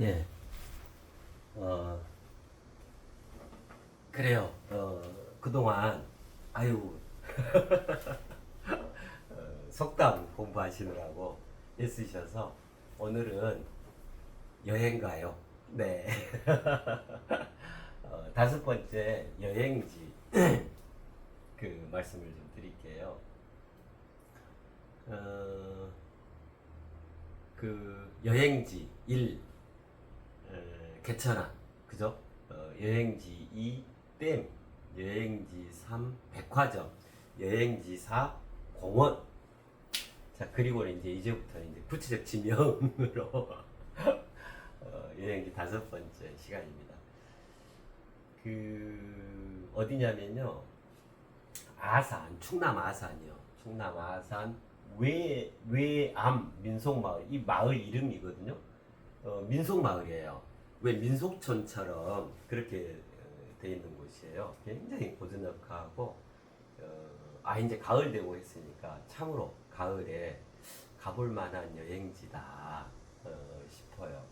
예. 어, 그래요. 어, 그동안, 아유, 어, 속담 공부하시느라고 애쓰셔서 오늘은 여행 가요. 네. 어, 다섯 번째 여행지 그 말씀을 좀 드릴게요. 어, 그 여행지 1 어, 개천안 그죠? 어, 여행지 2 댐, 여행지 3 백화점, 여행지 4 공원. 자 그리고 이제 이제부터 이제 구체적 지명으로 어, 여행지 다섯 번째 시간입니다. 그 어디냐면요 아산 충남 아산이요 충남 아산 외 외암 민속마을 이 마을 이름이거든요 어, 민속마을이에요 왜 민속촌처럼 그렇게 어, 돼 있는 곳이에요 굉장히 고즈넉하고 어, 아 이제 가을 되고 했으니까 참으로 가을에 가볼 만한 여행지다 어, 싶어요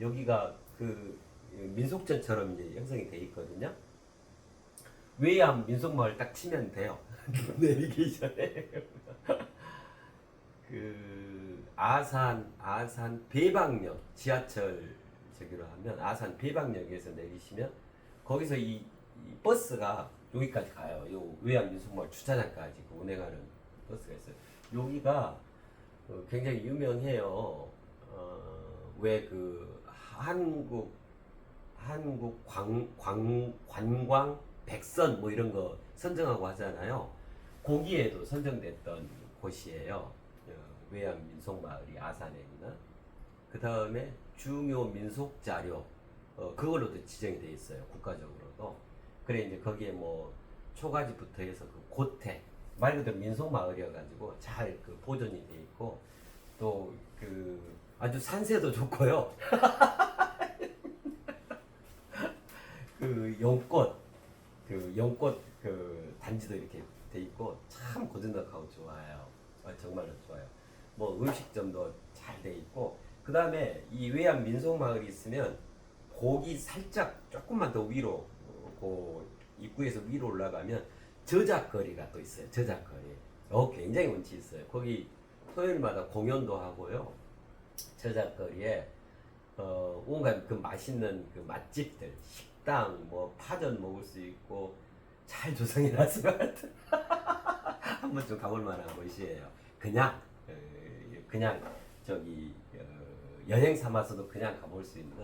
여기가 그 민속촌처럼 이제 형성이 돼 있거든요. 외암 민속마을 딱 치면 돼요. 내비게이션에 그 아산 아산 배방역 지하철 저기로 하면 아산 배방역에서 내리시면 거기서 이, 이 버스가 여기까지 가요. 요 외암 민속마을 주차장까지 그 운행하는 버스가 있어요. 여기가 어, 굉장히 유명해요. 어, 왜그 한국 한국 광, 광, 관광 백선 뭐 이런 거 선정하고 하잖아요. 거기에도 선정됐던 곳이에요. 어, 외암 민속마을이 아산에 있는. 그 다음에 중요 민속 자료 어, 그걸로도 지정이 돼 있어요. 국가적으로도. 그래 이제 거기에 뭐 초가지부터 해서 그 고택 말 그대로 민속 마을이어가지고 잘 그 보존이 돼 있고 또 그 아주 산세도 좋고요. 그 연꽃 그 연꽃 그 단지도 이렇게 돼 있고 참 고즈넉하고 좋아요. 아, 정말로 좋아요. 뭐 음식점도 잘 돼 있고 그 다음에 이 외암 민속마을이 있으면 거기 살짝 조금만 더 위로 어, 그 입구에서 위로 올라가면 저작거리가 또 있어요. 저작거리. 어 굉장히 운치 있어요. 거기 토요일마다 공연도 하고요. 저작거리에 어, 온갖 그 맛있는 그 맛집들, 식당, 뭐 파전 먹을 수 있고 잘 조성해 놨을 것 같은 한 번쯤 가볼 만한 곳이에요. 그냥 어, 그냥 저기 어, 여행 삼아서도 그냥 가볼 수 있는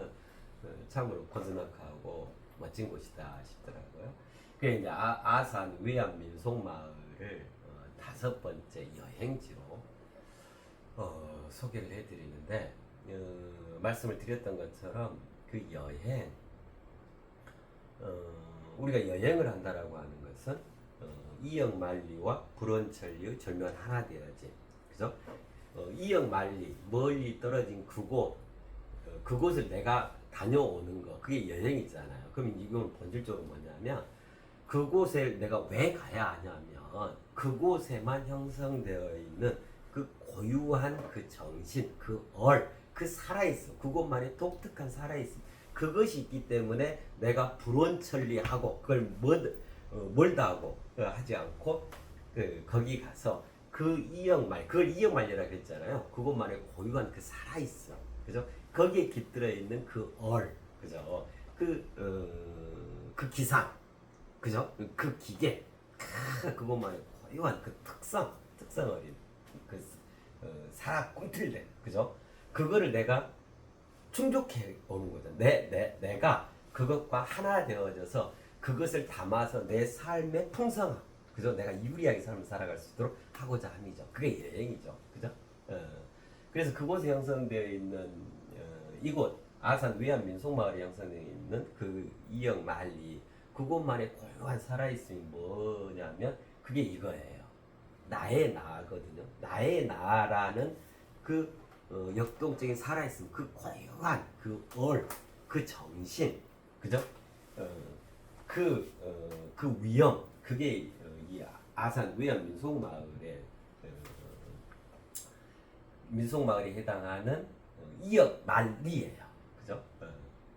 어, 참으로 고즈넉하고 멋진 곳이다 싶더라고요. 그게 이제 아, 아산 외암 민속마을을 어, 다섯 번째 여행지로 어, 소개를 해드리는데 어, 말씀을 드렸던 것처럼 그 여행 어, 우리가 여행을 한다라고 하는 것은 어, 이역만리와 불원천리의 절묘한 하나 되어지 그죠? 어, 이역만리 멀리 떨어진 그곳 어, 그곳을 내가 다녀오는 거 그게 여행이잖아요. 그럼 이건 본질적으로 뭐냐면 그곳에 내가 왜 가야 하냐면 그곳에만 형성되어 있는 그 고유한 그 정신, 그 얼, 그 살아있음, 그곳만의 독특한 살아있음, 그것이 있기 때문에 내가 불원천리하고 그걸 멀, 어, 멀다 하고 어, 하지 않고 그 거기 가서 그 이역말, 그걸 이역말이라고 했잖아요. 그것만의 고유한 그 살아있음, 그죠? 거기에 깃들어 있는 그 얼, 그죠? 그, 어, 그 기상, 그죠? 그 기계, 크, 그것만의 고유한 그 특성, 특성 어린 그 어, 살아 꿈틀대, 그죠? 그거를 내가 충족해 오는 거죠. 내, 내, 내가 그것과 하나 되어져서 그것을 담아서 내 삶의 풍성함, 그죠? 내가 유리하게 삶을 살아갈 수 있도록 하고자 함이죠. 그게 여행이죠. 그죠? 어, 그래서 그곳에 형성되어 있는 어, 이곳 아산 위안 민속마을에 형성되어 있는 그 이역 만리 그곳만의 고유한 살아있음이 뭐냐면 그게 이거예요. 나의 나거든요. 나의 나라는 그 어, 역동적인 살아있음, 그 고유한 그 얼, 그 정신, 그죠? 어, 그, 어, 그 위험, 그게 어, 이 아산 위안 민속마을의 어, 민속마을에 해당하는 어, 이역 만리예요. 그죠? 어,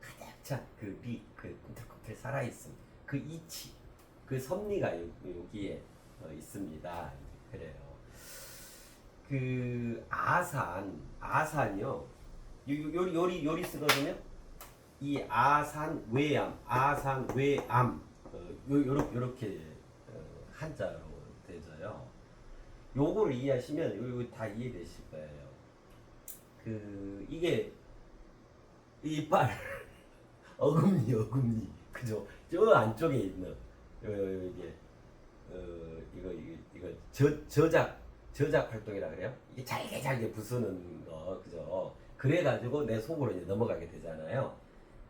가득 찬그 미, 그 꿈틀꿈틀 살아있음, 그 이치, 그 섭리가 여, 여기에 어, 있습니다. 그래요. 그 아산, 아산이요. 요, 요- 요리 요리 요리 쓰거든요. 이 아산 외암, 아산 외암, 어, 요 요렇게 요렇게 어, 한자로 되져요. 요거를 이해하시면 요거 다 이해되실 거예요. 그 이게 이빨 어금니 어금니 그죠? 저 안쪽에 있는 어, 이게 어, 이거 이거 이거 저 저작 저작 활동이라 그래요? 이게 잘게 잘게 부수는 거 그죠? 그래가지고 내 속으로 이제 넘어가게 되잖아요.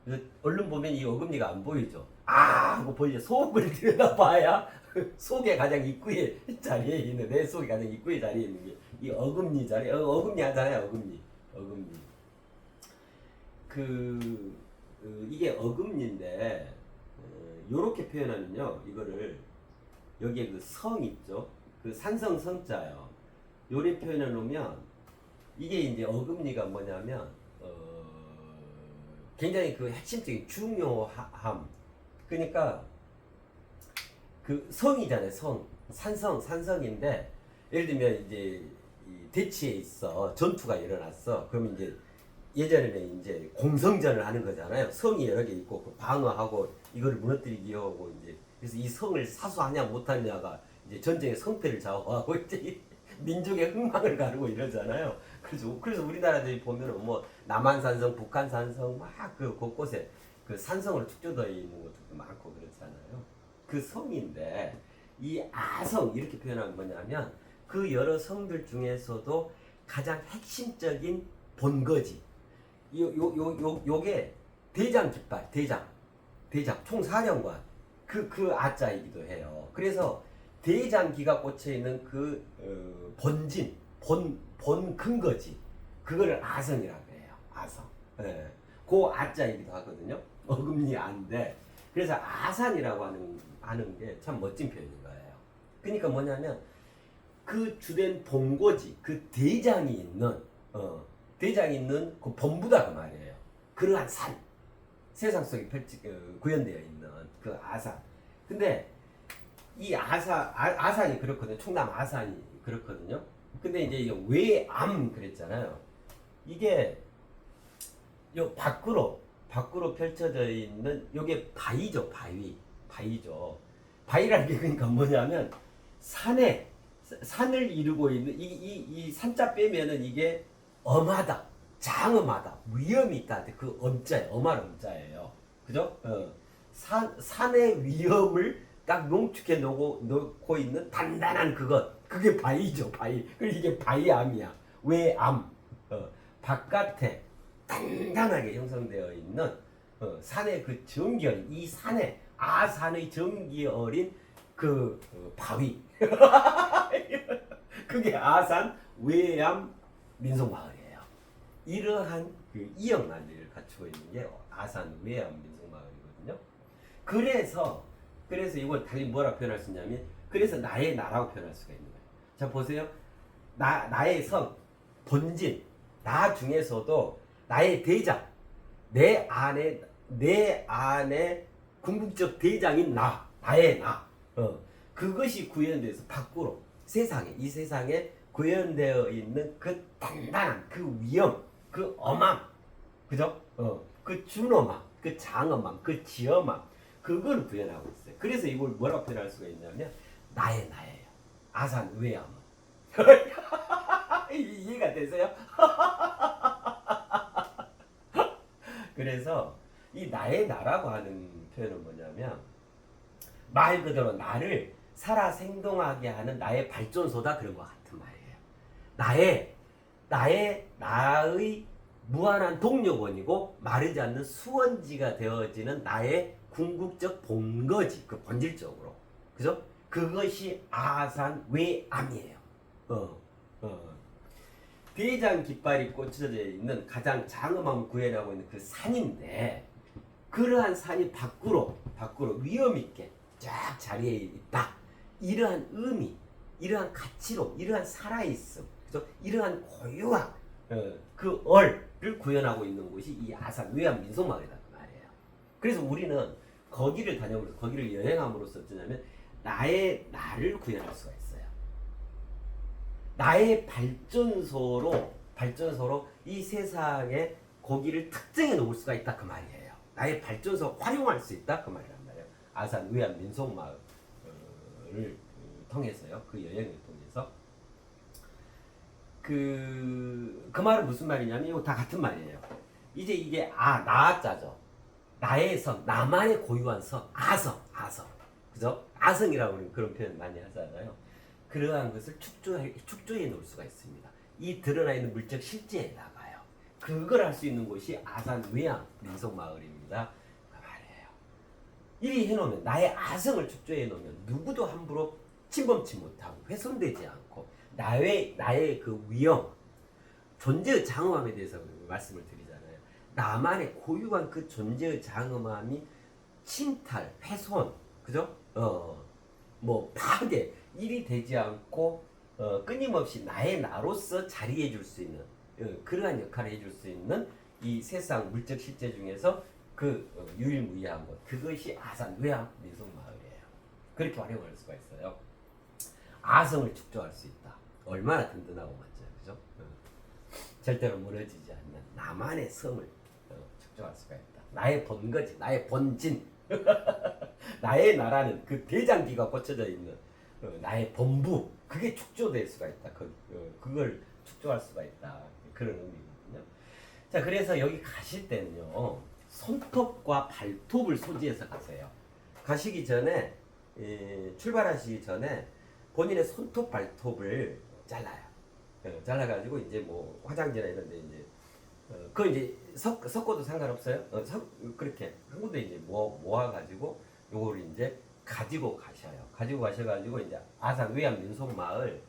그 얼른 보면 이 어금니가 안 보이죠. 아 하고 보이죠. 속을 들여다봐야 속에 가장 입구에 자리에 있는 내 속에 가장 입구에 자리에 있는 게 이 어금니 자리. 어, 어금니 하잖아요. 어금니. 어금니. 그, 그 이게 어금니인데 이렇게 표현하면요. 이거를 여기에 그 성 있죠. 그 산성 성자요. 요래 표현해 놓으면 이게 이제 어금니가 뭐냐면 어, 굉장히 그 핵심적인 중요함. 그러니까 그 성이잖아요. 성 산성 산성인데 예를 들면 이제 이 대치에 있어 전투가 일어났어. 그러면 이제 예전에는 이제 공성전을 하는 거잖아요. 성이 여러 개 있고 그 방어하고 이거를 무너뜨리기 하고 이제 그래서 이 성을 사수하냐 못하냐가 이제 전쟁의 성패를 좌우하고 이제 이 민족의 흥망을 가르고 이러잖아요. 그래서 그래서 우리나라들이 보면은 뭐 남한산성, 북한산성 막 그 곳곳에 그 산성으로 축조되어 있는 것들도 많고 그렇잖아요. 그 성인데 이 아성 이렇게 표현하면 뭐냐면 그 여러 성들 중에서도 가장 핵심적인 본거지. 요 요 요 요 요게 대장 깃발, 대장, 대장 총사령관 그그 아자이기도 해요. 그래서 대장기가 꽂혀 있는 그 어, 본진, 본 본 근거지. 그거를 아성이라고. 아성. 예. 그 아자이기도 하거든요. 어금니 안데. 그래서 아산이라고 하는 하는 게 참 멋진 표현인 거예요. 그러니까 뭐냐면 그 주된 본고지, 그 대장이 있는 어, 대장이 있는 그 본부다 그 말이에요. 그러한 산, 세상 속에 펼치 어, 구현되어 있는 그 아산. 근데 이 아사 아, 아산이 그렇거든요. 충남 아산이 그렇거든요. 근데 이제 이게 외암 그랬잖아요. 이게 요 밖으로 밖으로 펼쳐져 있는 요게 바위죠, 바위. 바위죠. 바위라는 게 그러니까 뭐냐면 산에 산을 이루고 있는 이 이 이 산자 빼면은 이게 엄하다, 장엄하다, 위험이 있다. 그 엄자예요. 엄한 엄자예요. 그죠? 어. 산 산의 위험을 딱 농축해 놓고 놓고 있는 단단한 그것. 그게 바위죠, 바위. 그리고 이게 바위암이야. 외암. 어. 바깥에 단단하게 형성되어 있는 어, 산의 그 정결, 이 산에 아산의 정기 어린 그 어, 바위. 그게 아산 외암 민속마을이에요. 이러한 그 이형 난리를 갖추고 있는 게 아산 외암 민속마을이거든요. 그래서 그래서 이걸 달리 뭐라 표현할 수 있냐면 그래서 나의 나라고 표현할 수가 있는 거예요. 자 보세요. 나 나의 성 본진 나 중에서도 나의 대장 내 안에 내 안에 궁극적 대장인 나 나의 나. 어, 그것이 구현돼서 밖으로 세상에 이 세상에 구현되어 있는 그 단단한 그 위험 그 엄함. 그죠? 어 그 준엄함 그 장엄함 그 지엄함. 그걸 구현하고 있어요. 그래서 이걸 뭐라고 표현할 수가 있냐면 나의 나예요. 아산 외암 이해가 되세요? 그래서 이 나의 나라고 하는 표현은 뭐냐면 말 그대로 나를 살아 생동하게 하는 나의 발전소다 그런 것 같은 말이에요. 나의 나의 나의 무한한 동력원이고 마르지 않는 수원지가 되어지는 나의 궁극적 본거지 그 본질적으로 그죠? 그것이 아산 외암이에요. 어, 어. 대장 깃발이 꽂혀져 있는 가장 장엄한 구현하고 있는 그 산인데 그러한 산이 밖으로 밖으로 위험 있게 쫙 자리에 있다. 이러한 의미, 이러한 가치로, 이러한 살아있음, 그죠? 이러한 고유함, 어, 그 얼을 구현하고 있는 곳이 이 아산 외암 민속마을이다 그 말이에요. 그래서 우리는 거기를 다녀오면서 거기를 여행함으로써 어쩌냐면 나의 나를 구현할 수가 있어요. 나의 발전소로 발전소로 이 세상에 거기를 특정해 놓을 수가 있다 그 말이에요. 나의 발전소 활용할 수 있다 그 말이란 말이에요. 아산 외암 민속마을을 통해서요. 그 여행을 통해서 그, 그 말은 무슨 말이냐면 이거 다 같은 말이에요. 이제 이게 아, 나자죠. 나의 성, 나만의 고유한 성, 아성, 아성. 그죠? 아성이라고 그런 표현 많이 하잖아요. 그러한 것을 축조해, 축조해 놓을 수가 있습니다. 이 드러나 있는 물적 실제에다가요. 그걸 할 수 있는 곳이 아산 외양 민속마을입니다. 그 말이에요. 이리 해놓으면 나의 아성을 축조해 놓으면 누구도 함부로 침범치 못하고 훼손되지 않고 나의 나의 그 위험 존재의 장엄함에 대해서 말씀을 드리잖아요. 나만의 고유한 그 존재의 장엄함이 침탈, 훼손, 그죠? 어, 뭐 파괴 일이 되지 않고 어, 끊임없이 나의 나로서 자리해 줄 수 있는 어, 그러한 역할을 해줄 수 있는 이 세상 물적 실제 중에서 그 어, 유일무이한 것 그것이 아산 외암 민속 마을이에요. 그렇게 활용할 수가 있어요. 아성을 축조할 수 있다. 얼마나 든든하고 멋져요, 그죠? 어. 절대로 무너지지 않는 나만의 성을 어, 축조할 수가 있다. 나의 본거지, 나의 본진, 나의 나라는 그 대장기가 꽂혀져 있는 어, 나의 본부, 그게 축조될 수가 있다. 그, 어, 그걸 축조할 수가 있다. 그런 의미거든요. 자, 그래서 여기 가실 때는요, 손톱과 발톱을 소지해서 가세요. 가시기 전에 예, 출발하시기 전에 본인의 손톱 발톱을 잘라요. 예, 잘라가지고 이제 뭐 화장지나 이런데 이제 어, 그거 이제 섞 섞어도 상관없어요. 어, 섞 그렇게 한 군데 이제 모아 모아가지고 요거를 이제 가지고 가셔요. 가지고 가셔가지고 이제 아산 외암 민속 마을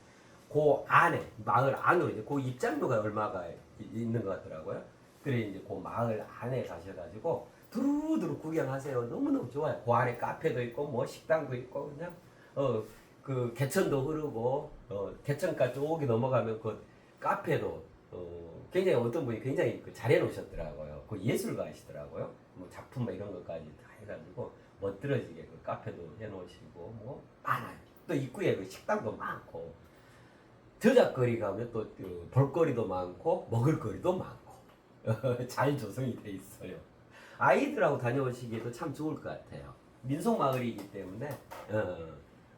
그 안에 마을 안으로 이제 그 입장료가 얼마가 이- 있는 것 같더라고요. 그래 이제 그 마을 안에 가셔가지고 두루두루 구경하세요. 너무너무 좋아요. 그 안에 카페도 있고 뭐 식당도 있고 그냥 어 그 개천도 흐르고 어 개천가 쪽이 넘어가면 그 카페도 어 굉장히 어떤 분이 굉장히 그 잘해 놓으셨더라고요. 그 예술가이시더라고요. 뭐 작품 뭐 이런 것까지 다 해가지고 멋들어지게 그 카페도 해놓으시고 뭐 많아요. 또 입구에 그 식당도 많고 저작거리 가면 또 그 볼거리도 많고 먹을거리도 많고 잘 조성이 돼 있어요. 아이들하고 다녀오시기에도 참 좋을 것 같아요. 민속 마을이기 때문에 어,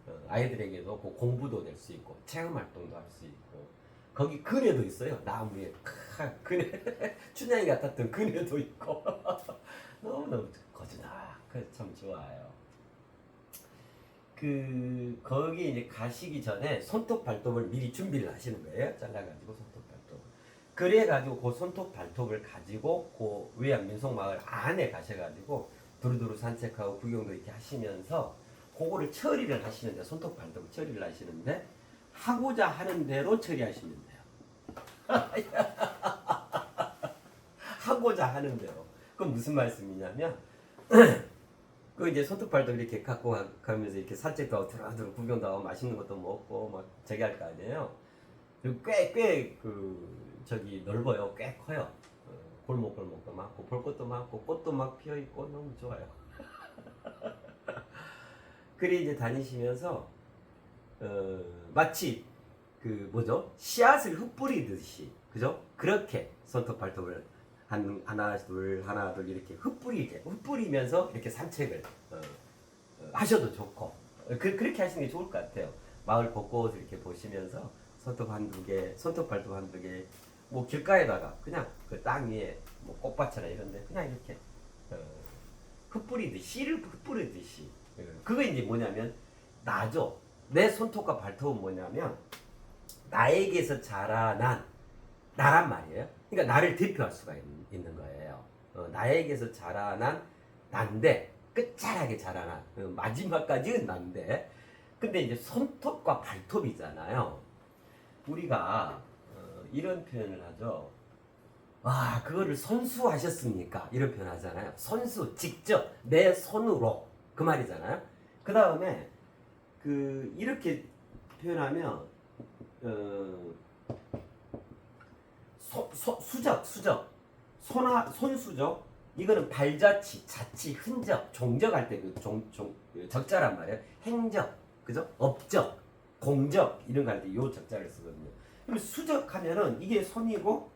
어, 아이들에게도 그 공부도 될 수 있고 체험 활동도 할 수 있고 거기 그네도 있어요. 나무에 크, 그네 춘향이 같았던 그네도 있고 너무 너무 거즈나 그참 좋아요. 그 거기 이제 가시기 전에 손톱 발톱을 미리 준비를 하시는 거예요. 잘라가지고 손톱 발톱. 그래가지고 그 손톱 발톱을 가지고 그 외암 민속 마을 안에 가셔가지고 두루두루 산책하고 구경도 이렇게 하시면서 그거를 처리를 하시는데 손톱 발톱을 처리를 하시는데 하고자 하는 대로 처리하시면 돼요. 하고자 하는 대로. 그건 무슨 말씀이냐면 그 이제 발톱 이렇게 갖고 가- 가면서 이렇게 산책도 하고 들어가도 구경도 하고 맛있는 것도 먹고 막 저기 할거 아니에요. 꽤꽤 그 저기 넓어요. 꽤 커요. 어, 골목 골목도 많고 볼 것도 많고 꽃도 막 피어 있고 너무 좋아요. 그리 이제 다니시면서 어, 마치 그 뭐죠 씨앗을 흩뿌리듯이 그죠? 그렇게 손톱 발톱을 한 하나 둘 하나 둘 이렇게 흩뿌리게 흩뿌리면서 이렇게 산책을 어, 어, 하셔도 좋고 어, 그, 그렇게 하시는 게 좋을 것 같아요. 마을 곳곳을 이렇게 보시면서 손톱 한두 개, 손톱 발톱 한두 개, 뭐 길가에다가 그냥 그 땅 위에 뭐 꽃밭이나 이런데 그냥 이렇게 어, 흩뿌리듯이 씨를 흩뿌리듯이 어, 그거 이제 뭐냐면 나죠. 내 손톱과 발톱은 뭐냐면 나에게서 자라난 나란 말이에요. 그러니까 나를 대표할 수가 있, 는 거예요. 어, 나에게서 자라난 난데 끝자락에 자라난 어, 마지막까지는 난데 근데 이제 손톱과 발톱이잖아요. 우리가 어, 이런 표현을 하죠. 와 그거를 선수하셨습니까? 이런 표현 하잖아요. 선수 직접 내 손으로 그 말이잖아요. 그 다음에 그 이렇게 표현하면 어, 소, 소, 수적, 수적, 손아, 손수적. 이거는 발자취, 자취, 흔적, 종적할 때 그 종, 종, 그 적자란 말이에요. 행적, 그죠? 업적, 공적 이런 거 할 때 요 적자를 쓰거든요. 그럼 수적하면은 이게 손이고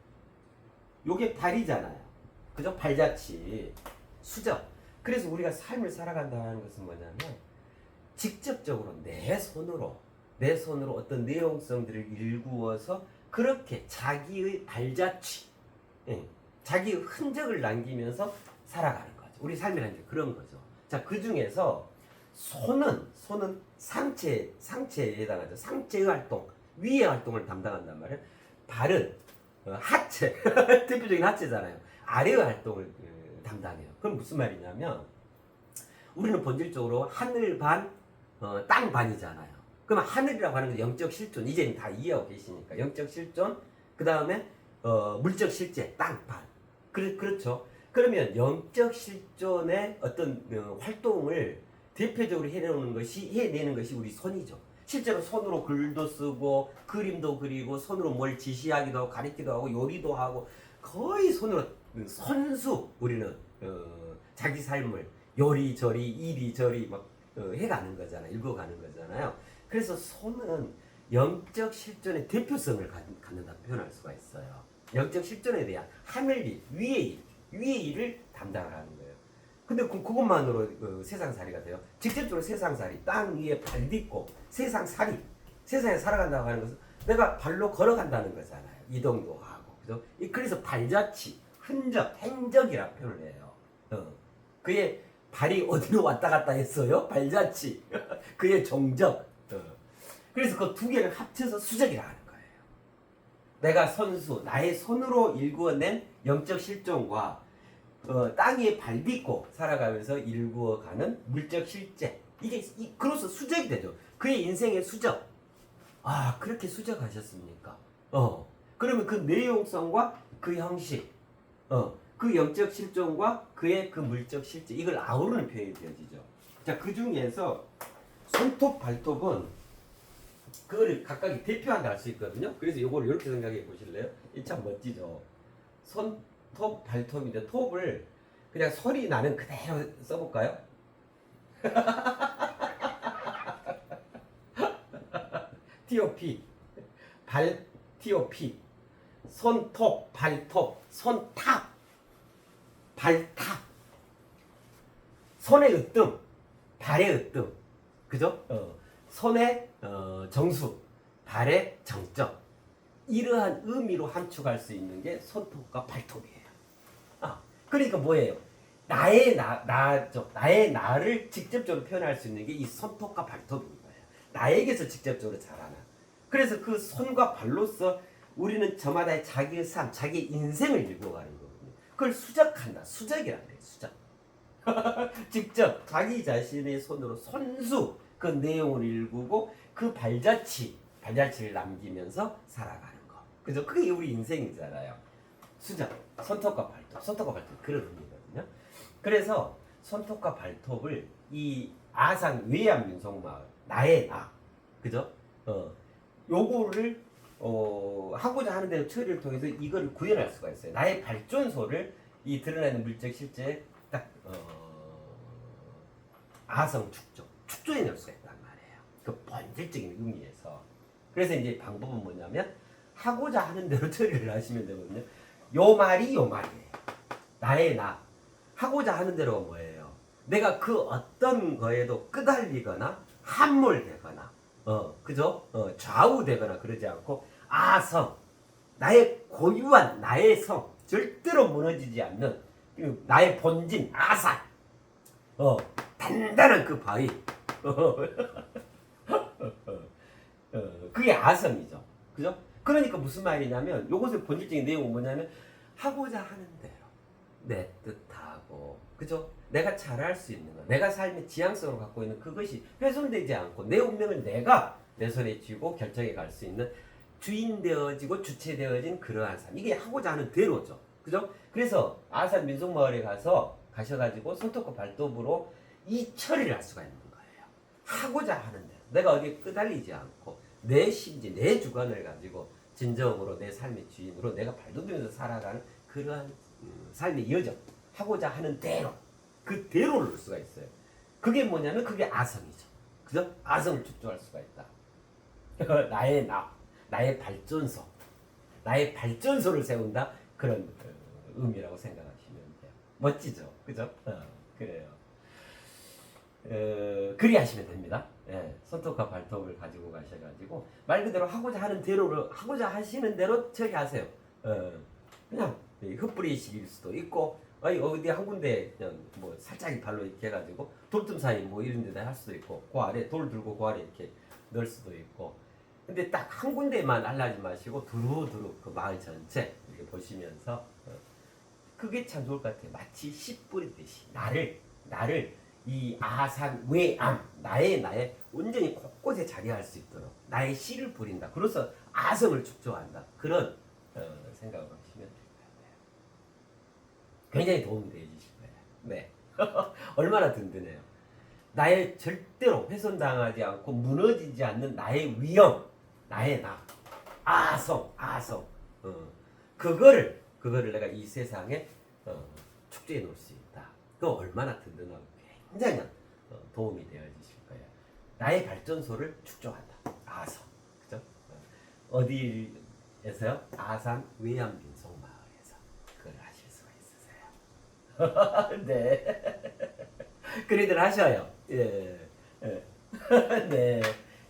요게 발이잖아요. 그죠? 발자취, 수적. 그래서 우리가 삶을 살아간다는 것은 뭐냐면 직접적으로 내 손으로 내 손으로 어떤 내용성들을 일구어서 그렇게 자기의 발자취, 예, 자기의 흔적을 남기면서 살아가는 거죠. 우리 삶이라는 게 그런 거죠. 자, 그 중에서 손은 손은 상체 상체에 해당하죠. 상체의 활동, 위의 활동을 담당한단 말이에요. 발은 어, 하체, 대표적인 하체잖아요. 아래의 활동을 어, 담당해요. 그럼 무슨 말이냐면 우리는 본질적으로 하늘 반, 어, 땅 반이잖아요. 그럼 하늘이라고 하는 건 영적 실존, 이제는 다 이해하고 계시니까 영적 실존, 그 다음에 어, 물적 실제, 땅 반. 그, 그렇죠. 그러면 영적 실존의 어떤 어, 활동을 대표적으로 해내는 것이 해내는 것이 우리 손이죠. 실제로 손으로 글도 쓰고 그림도 그리고 손으로 뭘 지시하기도 하고 가리키도 하고 요리도 하고 거의 손으로 선수 우리는 어, 자기 삶을 요리저리 이리저리 막 어, 해가는 거잖아요. 읽어가는 거잖아요. 그래서 손은 영적 실존의 대표성을 갖- 갖는다 표현할 수가 있어요. 영적 실존에 대한 하늘이 위의 일, 위의 일을 담당하는 거예요. 근데 그, 그것만으로 어, 세상살이가 돼요. 직접적으로 세상살이 땅 위에 발 딛고 세상살이 세상에 살아간다고 하는 것은 내가 발로 걸어간다는 거잖아요. 이동도 하고 그죠? 이- 그래서 발자취, 흔적, 행적이라 표현을 해요. 어. 그의 발이 어디로 왔다 갔다 했어요? 발자취. 그의 종적. 어. 그래서 그 두 개를 합쳐서 수적이라 하는 거예요. 내가 선수, 나의 손으로 일구어낸 영적 실존과 어, 땅 위에 발 딛고 살아가면서 일구어가는 물적 실제. 이게 이, 그로서 수적이 되죠. 그의 인생의 수적. 아 그렇게 수적하셨습니까? 어. 그러면 그 내용성과 그 형식, 어, 그 영적 실존과 그의 그 물적 실제 이걸 아우르는 표현이 되어지죠. 자, 그 중에서 손톱, 발톱은 그거를 각각이 대표한다 할 수 있거든요. 그래서 이걸 이렇게 생각해 보실래요? 이 참 멋지죠. 손톱, 발톱인데 톱을 그냥 소리 나는 그대로 써볼까요? T.O.P. 발 T.O.P. 손톱, 발톱, 손탑, 발탑, 손의 으뜸, 발의 으뜸, 그죠? 어, 손의 어, 정수, 발의 정적. 이러한 의미로 함축할 수 있는 게 손톱과 발톱이에요. 아, 그러니까 뭐예요? 나의 나, 나죠. 나의 나를 직접적으로 표현할 수 있는 게 이 손톱과 발톱인 거예요. 나에게서 직접적으로 자라나. 그래서 그 손과 발로서 우리는 저마다의 자기의 삶, 자기 인생을 읽어가는 거거든요. 그걸 수적한다. 수적이란 말이에요. 수적. 직접 자기 자신의 손으로 손수 그 내용을 읽고 그 발자취, 발자취를 남기면서 살아가는 거. 그죠? 그게 우리 인생이잖아요. 수적, 손톱과 발톱, 손톱과 발톱 그런 의미거든요. 그래서 손톱과 발톱을 이 아산 외암 민속마을 나의 나, 그죠? 어, 요거를 어, 하고자 하는 대로 처리를 통해서 이걸 구현할 수가 있어요. 나의 발전소를 이 드러나는 물적 실제에 딱 어, 아성 축조, 축조해 낼 수가 있단 말이에요. 그 본질적인 의미에서. 그래서 이제 방법은 뭐냐면 하고자 하는 대로 처리를 하시면 되거든요. 요 말이 요 말이에요. 나의 나. 하고자 하는 대로가 뭐예요? 내가 그 어떤 거에도 끄달리거나 함몰되거나 어, 그죠? 어, 좌우되거나 그러지 않고 아성 나의 고유한 나의 성 절대로 무너지지 않는 그 나의 본진 아산 어, 단단한 그 바위 그게 아성이죠 그죠? 그러니까 무슨 말이냐면 요것의 본질적인 내용은 뭐냐면 하고자 하는 대로 내 뜻하고 그죠? 내가 잘할 수 있는 거 내가 삶의 지향성을 갖고 있는 그것이 훼손되지 않고 내 운명을 내가 내 손에 쥐고 결정해 갈 수 있는 주인 되어지고 주체 되어진 그러한 삶 이게 하고자 하는 대로죠 그죠? 그래서 아산 민속마을에 가서 가셔가지고 손톱과 발톱으로 이 처리를 할 수가 있는 거예요 하고자 하는 대로 내가 어디에 끄달리지 않고 내 심지 내 주관을 가지고 진정으로 내 삶의 주인으로 내가 발돋움에서 살아가는 그러한 음, 삶의 여정 하고자 하는 대로 그 대로를 올 수가 있어요. 그게 뭐냐면 그게 아성이죠. 그죠? 아성을 축조할 수가 있다. 나의 나, 나의 발전소, 나의 발전소를 세운다 그런 어, 의미라고 생각하시면 돼요. 멋지죠, 그죠? 어, 그래요. 어, 그리하시면 됩니다. 예, 손톱과 발톱을 가지고 가셔가지고 말 그대로 하고자 하는 대로를 하고자 하시는 대로 처리하세요. 어, 그냥 이 흩뿌리식일 수도 있고 아니 어디 한 군데 그냥 뭐 살짝 발로 이렇게 해가지고 돌틈 사이 뭐 이런 데다 할 수도 있고 그 아래 돌 들고 그 아래 이렇게 넣을 수도 있고 근데 딱 한 군데만 알라지 마시고 두루두루 그 마을 전체 이렇게 보시면서 어, 그게 참 좋을 것 같아요. 마치 씨 뿌리듯이 나를 나를 이 아산 외암 나의 나의 온전히 곳곳에 자리할 수 있도록 나의 씨를 뿌린다. 그래서 아성을 축조한다. 그런 어, 생각을 하시면. 굉장히 도움이 되실 거예요. 네. 얼마나 든든해요. 나의 절대로 훼손당하지 않고 무너지지 않는 나의 위험, 나의 나, 아성, 아성. 어, 그거를 그거를 내가 이 세상에 어, 축제해 놓을 수 있다. 그 얼마나 든든하고 굉장히 어, 도움이 되어지실 거예요. 나의 발전소를 축조한다. 아성, 그죠? 어, 어디에서요? 아산 외암빈 송 마을에서 그걸 하실 수가 있으세요. 네. 그리들 하셔요. 예. 예. 네.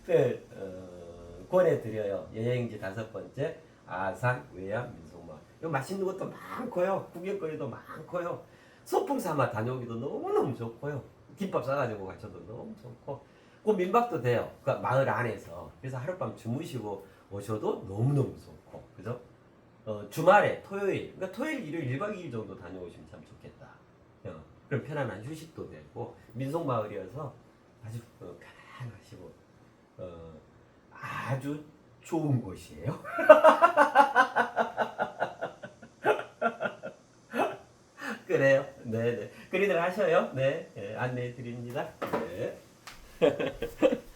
그, 어, 권해드려요. 여행지 다섯 번째, 아산 외암 민속마을. 요 맛있는 것도 많고요. 구경거리도 많고요. 소풍 삼아 다녀오기도 너무너무 좋고요. 김밥 싸가지고 가셔도 너무 좋고. 그 민박도 돼요. 그 마을 안에서. 그래서 하룻밤 주무시고 오셔도 너무너무 좋고. 그죠? 어, 주말에 토요일, 그러니까 토요일, 일요일 1박 2일 정도 다녀오시면 참 좋겠다. 어, 그럼 편안한 휴식도 되고 민속마을이어서 아주 어, 편안하시고 어, 아주 좋은 곳이에요. 그래요. 네, 네. 그리들 하셔요. 네, 네 안내해 드립니다. 네.